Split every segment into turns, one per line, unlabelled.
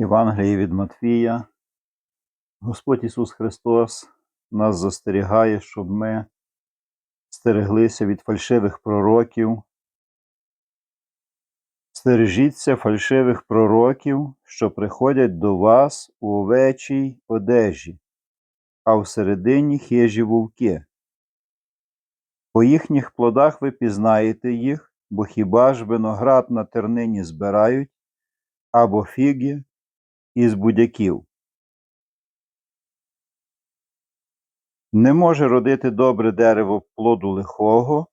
Євангелії від Матвія. Господь Ісус Христос нас застерігає, щоб ми стереглися від фальшивих пророків. Стережіться фальшивих пророків, що приходять до вас у овечій одежі, а всередині хижі вовки. По їхніх плодах ви пізнаєте їх, бо хіба ж виноград на тернині збирають, або фіги із будяків. Не може родити добре дерево плоду лихого,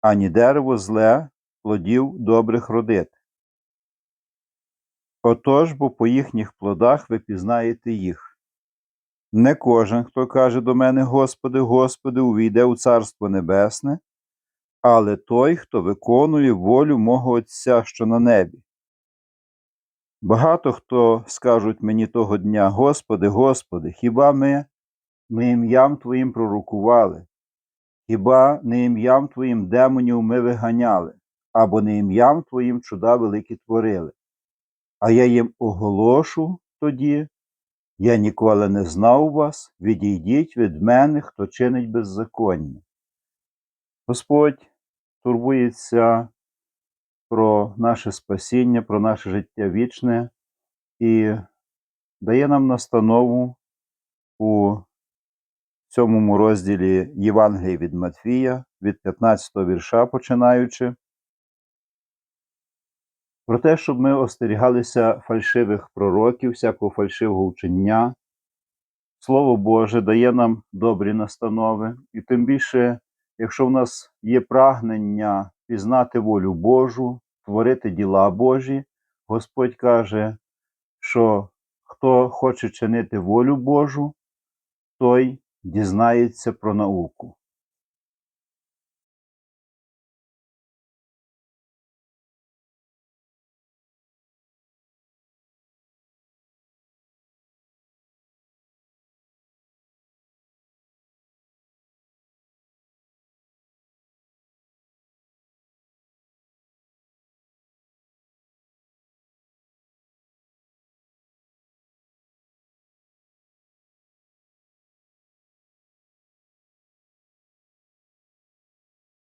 ані дерево зле плодів добрих родити. Отож, бо по їхніх плодах ви пізнаєте їх. Не кожен, хто каже до мене, Господи, Господи, увійде у Царство Небесне, але той, хто виконує волю мого Отця, що на небі. Багато хто скажуть мені того дня, Господи, Господи, хіба ми не ім'ям Твоїм пророкували, хіба не ім'ям Твоїм демонів ми виганяли, або не ім'ям Твоїм чуда великі творили. А я їм оголошу тоді, я ніколи не знав вас, відійдіть від мене, хто чинить беззаконня. Господь турбується про наше спасіння, про наше життя вічне і дає нам настанову у сьомому розділі Євангелії від Матвія, від 15 вірша починаючи, про те, щоб ми остерігалися фальшивих пророків, всякого фальшивого вчення. Слово Боже дає нам добрі настанови, і тим більше, якщо в нас є прагнення пізнати волю Божу, творити діла Божі, Господь каже, що хто хоче чинити волю Божу, той дізнається про науку.